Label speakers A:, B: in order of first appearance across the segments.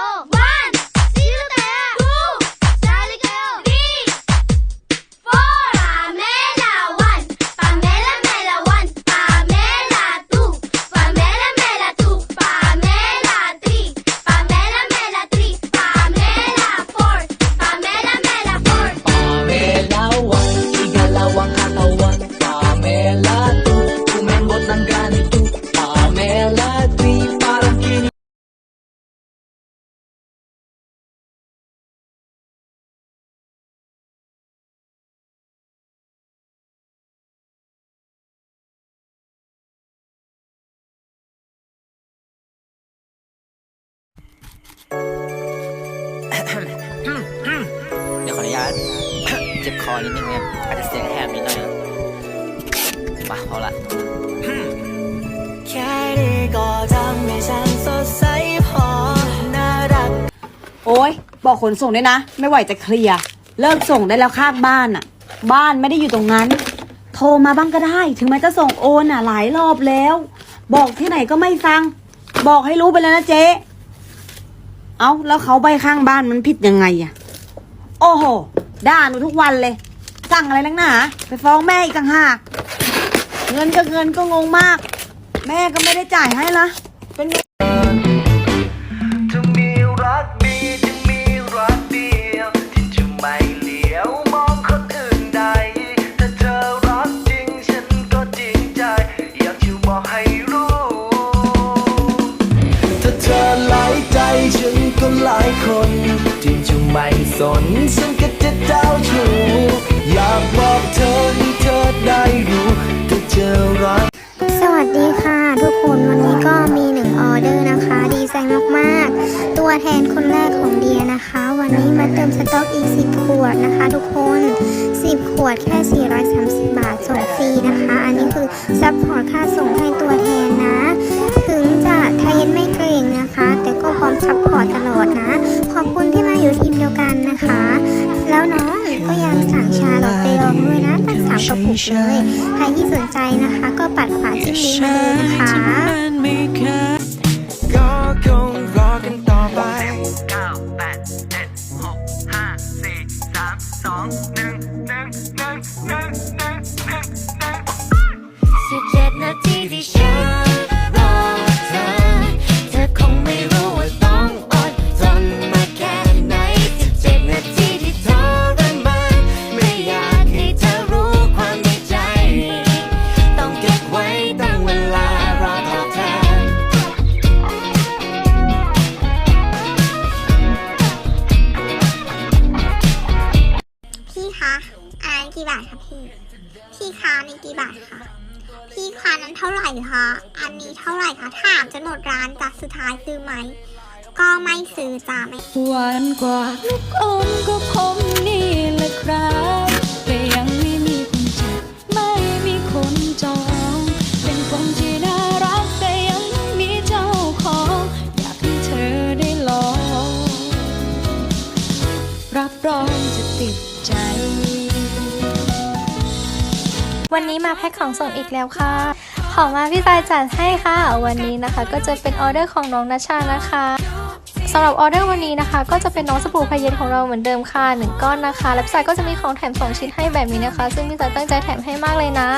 A: 哦。
B: เจ็บคอนิดนึงเนี่ยอาจจะเสียงแหบนิดหน่อยนะมาเอละ
A: แค่นี้ก็ทำให้ฉันสดใสพอน่ารัก
C: โอ้ยบอกขนส่งด้วยนะ ไม่ไหวจะเคลียร์เลิกส่งได้แล้วข้างบ้านอะ บ้านไม่ได้อยู่ตรงนั้น โทรมาบ้างก็ได้ ถึงแม้จะส่งโอนอะหลายรอบแล้ว บอกที่ไหนก็ไม่ฟัง บอกให้รู้ไปแล้วนะเจ๊เอาแล้วเขาใบข้างบ้านมันผิดยังไงอะ โอ้โห ด่าหนูทุกวันเลย สั่งอะไรนักหนาไปฟ้องแม่อีกต่างหากเงินก็เงินก็งงมาก แม่ก็ไม่ได้จ่ายให้ละเป็นไง
D: จะมีรักดีจึงมีรักเดียวที่จะไม่เหลียวมองคนอื่นใดถ้าเธอรักจริงฉันก็จริงใจ อยากจะบอกให้รู้ ถ้าเธอหลายใจฉันก็หลายคนที่จะไม่สนฉันก็ รู้ อยากบอกเธอให้เธอได้รู้ถ้าเธอรัก
E: สวัสดีค่ะ ทุกคนวันนี้ก็มีหนึ่งออเดอร์นะคะ ดีใจมากๆ ตัวแทนคนแรกของเดียนะคะ วันนี้มาเติมสต็อกอีก 10 ขวดนะคะ ทุกคน 10 ขวดแค่ 430 บาทส่งฟรีนะคะ อันนี้คือซัพพอร์ตค่าส่งให้ตัวแทนนะ ถึงจะไทนไม่ กระปุกเลยใครที่สนใจนะคะก็ปัดขวาจิ้มลิงก์มาเลยนะคะ
D: ก็คงรอกันต่อไป9 8 7 6 5 4 3 2 1 1 1 1 1
E: พี่คะนี่กี่บาทคะ พี่คานั้นเท่าไหร่คะ อันนี้เท่าไหร่คะ ถามจนหมดร้านจ้ะสุดท้ายซื้อไหม ก็ไม่ซื้อจ้ะไม่
F: หวานกว่าลูกอมก็คมนี่แหละครับ
G: วันนี้มาแพ็คของส่งอีกแล้วค่ะ ของมาพี่สายจัดให้ค่ะ วันนี้นะคะก็จะเป็นออเดอร์ของน้องนัชชานะคะสำหรับออเดอร์วันนี้นะคะ ก็จะเป็นน้องสบู่พายเย็นของเราเหมือนเดิมค่ะหนึ่งก้อนนะคะ แล้วพี่สายก็จะมีของแถมสองชิ้นให้แบบนี้นะคะ ซึ่งพี่สายตั้งใจแถมให้มากเลยนะ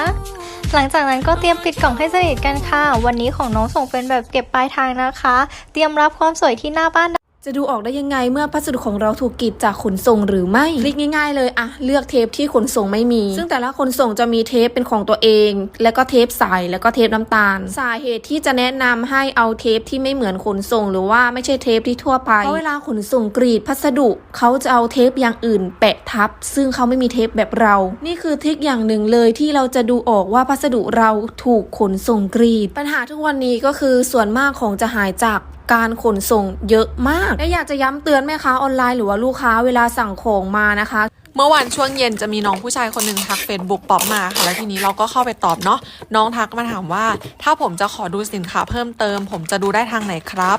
G: หลังจากนั้นก็เตรียมปิดกล่องให้สนิทกันค่ะ วันนี้ของน้องส่งเป็นแบบเก็บปลายทางนะคะ เตรียมรับความสวยที่หน้าบ้าน
H: จะดูออกได้ยังไงเมื่อพัสดุของเราถูกกีดจากขนส่งหรือไม่ คลิกง่ายๆเลยอะเลือกเทปที่ขนส่งไม่มี ซึ่งแต่ละขนส่งจะมีเทปเป็นของตัวเอง แล้วก็เทปใสแล้วก็เทปน้ำตาล สาเหตุที่จะแนะนำให้เอาเทปที่ไม่เหมือนขนส่ง หรือว่าไม่ใช่เทปที่ทั่วไปเพราะเวลาขนส่งกรีดพัสดุเขาจะเอาเทปอย่างอื่น แปะทับ ซึ่งเขาไม่มีเทปแบบเรา นี่คือทริคอย่างหนึ่งเลยที่เราจะดูออกว่าพัสดุเราถูกขนส่งกรีด ปัญหาทุกวันนี้ก็คือส่วนมากของจะหายจาก การขนส่งเยอะมาก และอยากจะย้ำเตือนแม่ค้าออนไลน์หรือว่าลูกค้าเวลาสั่งของมานะคะ
I: เมื่อวานช่วงเย็นจะมีน้องผู้ชายคนหนึ่งทักเฟซบุ๊กป๊อปมาค่ะแล้วทีนี้เราก็เข้าไปตอบเนาะน้องทักมาถามว่า ถ้าผมจะขอดูสินค้าเพิ่มเติม ผมจะดูได้ทางไหนครับ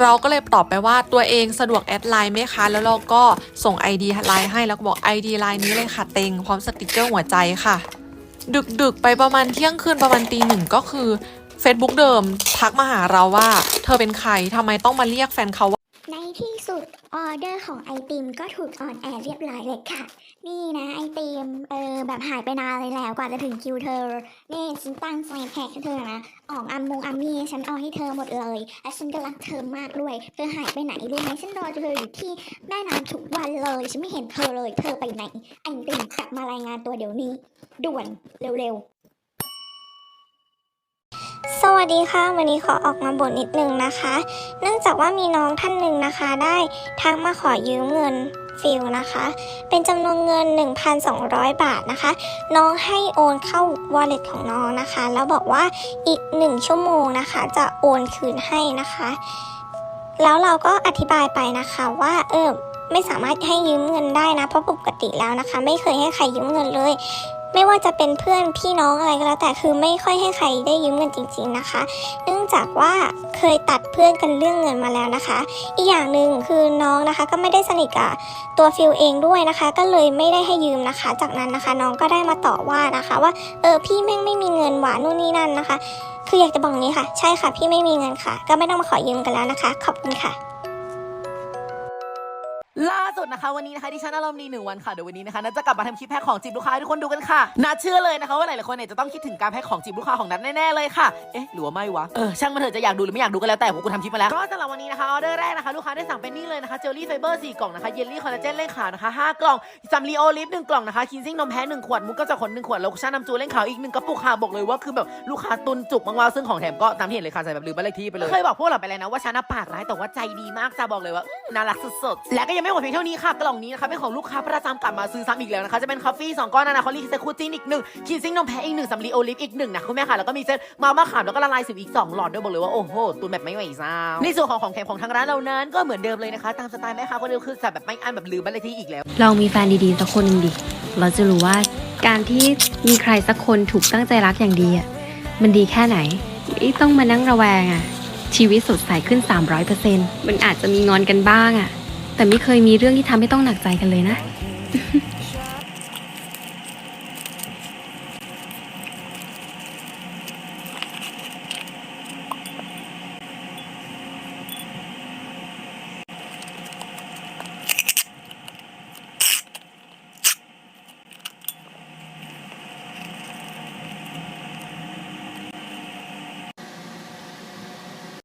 I: เราก็เลยตอบไปว่าตัวเองสะดวกแอดไลน์ไหมคะ แล้วเราก็ส่ง ID ไลน์ให้แล้วก็บอก ID ไลน์นี้เลยค่ะเต็งพร้อมสติกเกอร์หัวใจค่ะ ดึกๆไปประมาณเที่ยงคืนประมาณตีหนึ่งก็คือ Facebook เดิมทักมาหาเราว่า เธอเป็นใครทำไมต้องมาเรียกแฟนเขาว่า
E: ในที่สุดออเดอร์ของไอติมก็ถูกออนแอร์เรียบร้อยเลยค่ะ นี่นะไอติมเออแบบหายไปนานเลยแล้วกว่าจะถึงคิวเธอ นี่ฉันตั้งใจแพ็คเธอนะออกอัมมงอัมมี่ฉันเอาให้เธอหมดเลยและฉันก็รักเธอมากด้วยเธอหายไปไหนรู้ไหมฉันรอเธออยู่ที่แม่น้ำทุกวันเลยฉันไม่เห็นเธอเลยเธอไปไหนไอติมกลับมารายงานตัวเดี๋ยวนี้ ด่วนเร็วๆ สวัสดีค่ะ วันนี้ขอออกมาบ่นนิดนึงนะคะ เนื่องจากว่ามีน้องท่านหนึ่งนะคะ ได้ทักมาขอยืมเงินฟิลนะคะ เป็นจำนวนเงิน 1,200 บาทนะคะ น้องให้โอนเข้า wallet ของน้องนะคะ แล้วบอกว่าอีก 1 ชั่วโมงนะคะ จะโอนคืนให้นะคะ แล้วเราก็อธิบายไปนะคะว่าเออไม่สามารถให้ยืมเงินได้นะ เพราะปกติแล้วนะคะ ไม่เคยให้ใครยืมเงินเลย ไม่ว่าจะเป็นเพื่อนพี่น้องอะไรก็แล้วแต่คือไม่ค่อยให้ใครได้ยืมเงินจริง ๆนะคะ เนื่องจากว่าเคยตัดเพื่อนกันเรื่องเงินมาแล้วนะคะ อีกอย่างหนึ่งคือน้องนะคะก็ไม่ได้สนิทกับตัวฟิลเองด้วยนะคะ ก็เลยไม่ได้ให้ยืมนะคะ จากนั้นนะคะน้องก็ได้มาต่อว่านะคะ ว่าเออพี่แม่งไม่มีเงินหวานนู่นนี่นั่นนะคะ คืออยากจะบอกนี้ค่ะ ใช่ค่ะพี่ไม่มีเงินค่ะ ก็ไม่ต้องมาขอยืมกันแล้วนะคะ ขอบคุณค่ะ
J: ล่า สุดนะคะ วันนี้นะคะดิฉันอารมณ์ดีหนึ่งวันค่ะเดี๋ยววันนี้นะคะนัทจะกลับมาทำคลิปแพ็คของจีบลูกค้าให้ทุกคนดูกันค่ะนัทเชื่อเลยนะคะว่าหลายๆคนเนี่ยจะต้องคิดถึงการแพ็คของจีบลูกค้าของนัทแน่ๆเลยค่ะเอ๊ะหรือว่าไม่วะเออช่างมันเถอะจะอยากดูหรือไม่อยากดูก็แล้วแต่ผมกูทำคลิปมาแล้วก็สำหรับวันนี้นะคะออเดอร์แรกนะคะลูกค้าได้สั่งเป็นนี่เลยนะคะเจลลี่ไฟเบอร์4กล่องนะคะเยลลี่คอลลาเจนเล่งขาวนะคะ5กล่องซัมลีโอลิฟหนึ่งกล่องนะคะคินซิ่งนมแพ้หนึ่งขวดมุกก็จะขนหนึ่งขวดโลชั่นน้ำจูเล่งขาวอีกหนึ่งกระปุกค่ะบอกเลยว่าคือแบบลูกค้าตุนจุกมากๆซึ่งของแถมก็ตามที่เห็นเลยค่ะใส่แบบลืมบ้านเลขที่ไปเลยเคยบอกพวกเราไปแล้วนะว่าฉันะปากร้ายแต่ว่าใจดีมากจะบอกเลยว่า น่ารักสุดๆ และก็ยังไม่หมดเพียงเท่านี้ค่ะกล่องนี้นะคะเป็นของลูกค้าประจำกลับมาซื้อซ้ำอีกแล้วนะคะจะเป็นคอฟฟี่สองก้อนนานาคอลี่เซคูจินอีกหนึ่งคินซิงนมแพ้อีกหนึ่งสำลีโอลิฟอีกหนึ่งนะคุณแม่ค่ะแล้วก็มีเซตมาม่าขามแล้วก็ละลายสิวอีกสองหลอดด้วยบอกเลยว่าโอ้โหตุนแบบไม่ไหวซ้ำในส่วนของของแถมของทางร้านเรานั้น ก็เหมือนเดิมเลยนะคะ ตามสไตล์แม่ค้าคนเดิมคือแบบไม่อั้นแบบลืมบ้านเลขที่อีกแล้ว
K: ลองมีแฟนดีๆสักคนหนึ่งดิเราจะรู้ว่าการที่มีใครสักคนถูกตั้งใจรักอย่างดีอะมันดีแค่ไหนต้องมานั่งระแวงอะ ชีวิตสดใสขึ้น 300%มันอาจจะมีงอนกันบ้างอะแต่ไม่เคยมีเรื่องที่ทำให้ต้องหนักใจกันเลยนะ